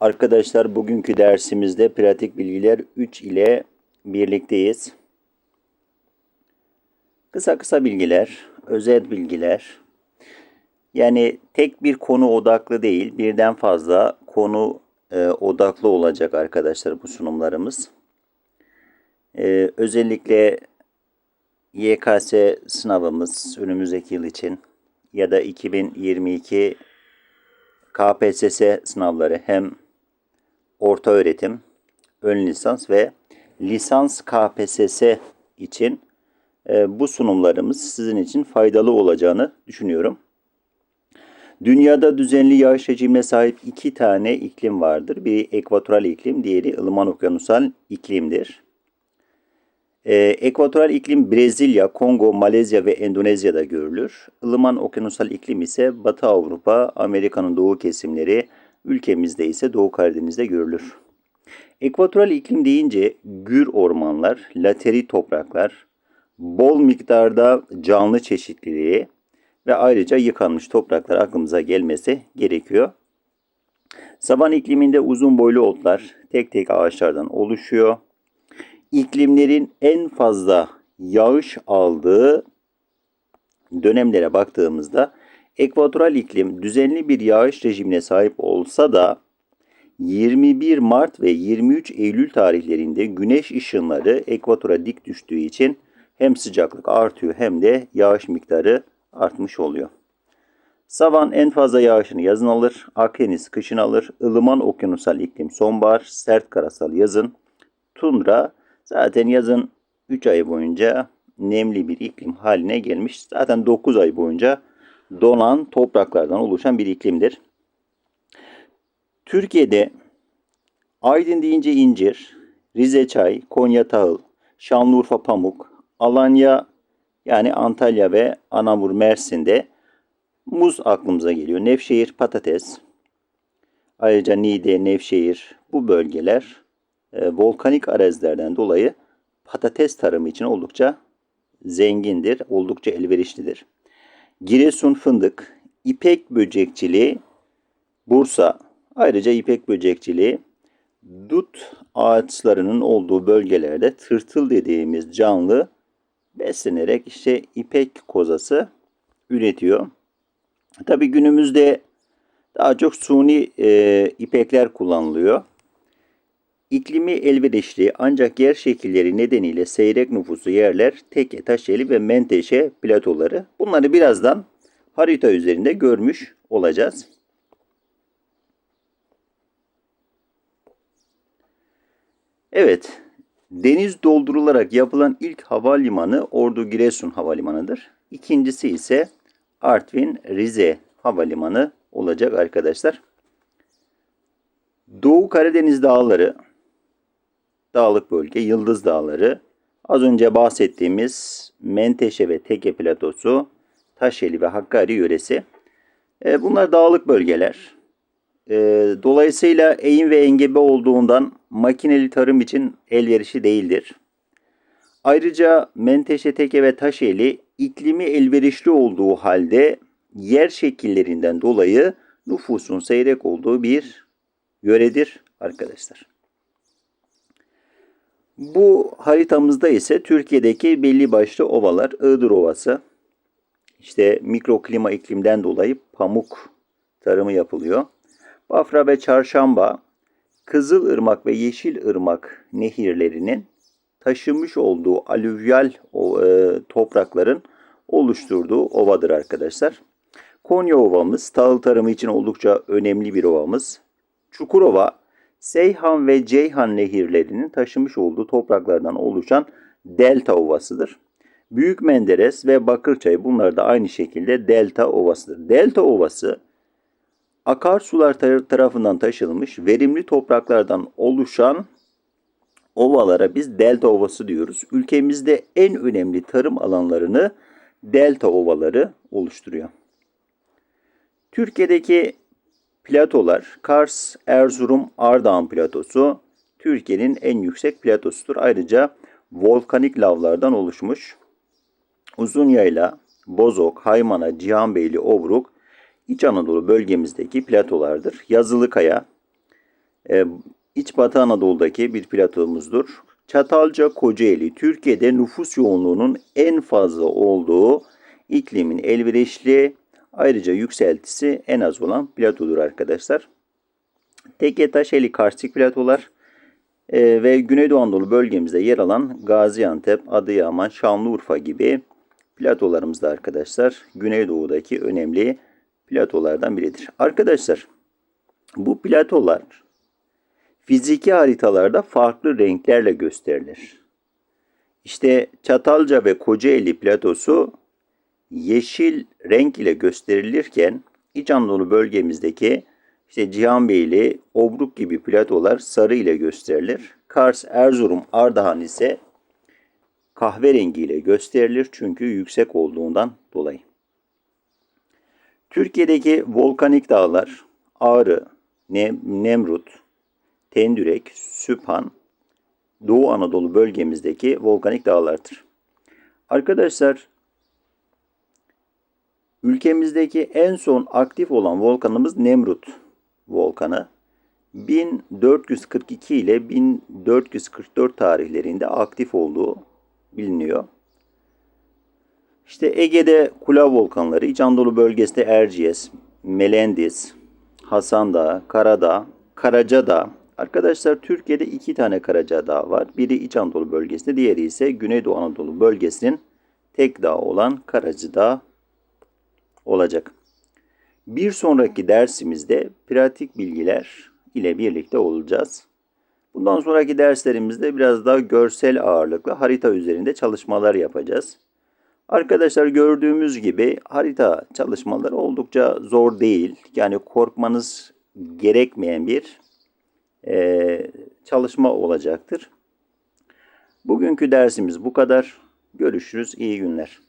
Arkadaşlar bugünkü dersimizde pratik bilgiler 3 ile birlikteyiz. Kısa kısa bilgiler, özet bilgiler. Yani tek bir konu odaklı değil, birden fazla konu e, odaklı olacak arkadaşlar bu sunumlarımız. E, özellikle YKS sınavımız önümüzdeki yıl için ya da 2022 KPSS sınavları hem orta öğretim, ön lisans ve lisans KPSS için e, bu sunumlarımız sizin için faydalı olacağını düşünüyorum. Dünyada düzenli yağış rejimine sahip iki tane iklim vardır. Biri ekvatoral iklim, diğeri ılıman okyanusal iklimdir. Ee, ekvatoral iklim Brezilya, Kongo, Malezya ve Endonezya'da görülür. Ilıman okyanusal iklim ise Batı Avrupa, Amerika'nın doğu kesimleri, ülkemizde ise Doğu Karadeniz'de görülür. Ekvatoral iklim deyince gür ormanlar, lateri topraklar, bol miktarda canlı çeşitliliği ve ayrıca yıkanmış topraklar aklımıza gelmesi gerekiyor. Savan ikliminde uzun boylu otlar tek tek ağaçlardan oluşuyor iklimlerin en fazla yağış aldığı dönemlere baktığımızda ekvatoral iklim düzenli bir yağış rejimine sahip olsa da 21 Mart ve 23 Eylül tarihlerinde güneş ışınları ekvatora dik düştüğü için hem sıcaklık artıyor hem de yağış miktarı artmış oluyor. Savan en fazla yağışını yazın alır, Akdeniz kışın alır, ılıman okyanusal iklim sonbahar, sert karasal yazın, tundra Zaten yazın 3 ay boyunca nemli bir iklim haline gelmiş. Zaten 9 ay boyunca donan topraklardan oluşan bir iklimdir. Türkiye'de Aydın deyince incir, Rize çay, Konya tahıl, Şanlıurfa pamuk, Alanya yani Antalya ve Anamur Mersin'de muz aklımıza geliyor. Nevşehir patates, ayrıca Niğde, Nevşehir bu bölgeler e, volkanik arazilerden dolayı patates tarımı için oldukça zengindir, oldukça elverişlidir. Giresun fındık, ipek böcekçiliği, Bursa, ayrıca ipek böcekçiliği, dut ağaçlarının olduğu bölgelerde tırtıl dediğimiz canlı beslenerek işte ipek kozası üretiyor. Tabi günümüzde daha çok suni e, ipekler kullanılıyor. İklimi elverişli ancak yer şekilleri nedeniyle seyrek nüfusu yerler Teke, Taşeli ve Menteşe platoları. Bunları birazdan harita üzerinde görmüş olacağız. Evet, deniz doldurularak yapılan ilk havalimanı Ordu Giresun Havalimanı'dır. İkincisi ise Artvin Rize Havalimanı olacak arkadaşlar. Doğu Karadeniz dağları dağlık bölge Yıldız Dağları, az önce bahsettiğimiz Menteşe ve Teke Platosu, Taşeli ve Hakkari yöresi. E, bunlar dağlık bölgeler. E, dolayısıyla eğim ve engebe olduğundan makineli tarım için elverişli değildir. Ayrıca Menteşe, Teke ve Taşeli iklimi elverişli olduğu halde yer şekillerinden dolayı nüfusun seyrek olduğu bir yöredir arkadaşlar. Bu haritamızda ise Türkiye'deki belli başlı ovalar, Iğdır Ovası, işte mikroklima iklimden dolayı pamuk tarımı yapılıyor. Bafra ve Çarşamba, Kızılırmak ve Yeşilırmak nehirlerinin taşımış olduğu alüvyal e, toprakların oluşturduğu ovadır arkadaşlar. Konya Ovamız tahıl tarımı için oldukça önemli bir ovamız. Çukurova Seyhan ve Ceyhan nehirlerinin taşımış olduğu topraklardan oluşan delta ovasıdır. Büyük Menderes ve Bakırçay bunlar da aynı şekilde delta ovasıdır. Delta ovası akarsular tarafından taşınmış verimli topraklardan oluşan ovalara biz delta ovası diyoruz. Ülkemizde en önemli tarım alanlarını delta ovaları oluşturuyor. Türkiye'deki Platolar Kars, Erzurum, Ardahan platosu Türkiye'nin en yüksek platosudur. Ayrıca volkanik lavlardan oluşmuş. Uzun Yayla, Bozok, Haymana, Cihanbeyli, Obruk İç Anadolu bölgemizdeki platolardır. Yazılıkaya, e, İç Batı Anadolu'daki bir platomuzdur. Çatalca Kocaeli Türkiye'de nüfus yoğunluğunun en fazla olduğu iklimin elverişli ayrıca yükseltisi en az olan platodur arkadaşlar. Teke Taşeli karstik platolar e, ve Güneydoğu Anadolu bölgemizde yer alan Gaziantep, Adıyaman, Şanlıurfa gibi platolarımız da arkadaşlar Güneydoğu'daki önemli platolardan biridir. Arkadaşlar bu platolar fiziki haritalarda farklı renklerle gösterilir. İşte Çatalca ve Kocaeli platosu yeşil renk ile gösterilirken İç Anadolu bölgemizdeki işte Cihanbeyli, Obruk gibi platolar sarı ile gösterilir. Kars, Erzurum, Ardahan ise kahverengi ile gösterilir çünkü yüksek olduğundan dolayı. Türkiye'deki volkanik dağlar Ağrı, Nem- Nemrut, Tendürek, Süphan, Doğu Anadolu bölgemizdeki volkanik dağlardır. Arkadaşlar ülkemizdeki en son aktif olan volkanımız Nemrut volkanı. 1442 ile 1444 tarihlerinde aktif olduğu biliniyor. İşte Ege'de Kula volkanları, İç Anadolu bölgesinde Erciyes, Melendiz, Hasan Dağı, Karadağ, Karacadağ. Arkadaşlar Türkiye'de iki tane Karacadağ var. Biri İç Anadolu bölgesinde, diğeri ise Güneydoğu Anadolu bölgesinin tek dağı olan Karacadağ olacak. Bir sonraki dersimizde pratik bilgiler ile birlikte olacağız. Bundan sonraki derslerimizde biraz daha görsel ağırlıklı harita üzerinde çalışmalar yapacağız. Arkadaşlar gördüğümüz gibi harita çalışmaları oldukça zor değil. Yani korkmanız gerekmeyen bir eee, çalışma olacaktır. Bugünkü dersimiz bu kadar. Görüşürüz. İyi günler.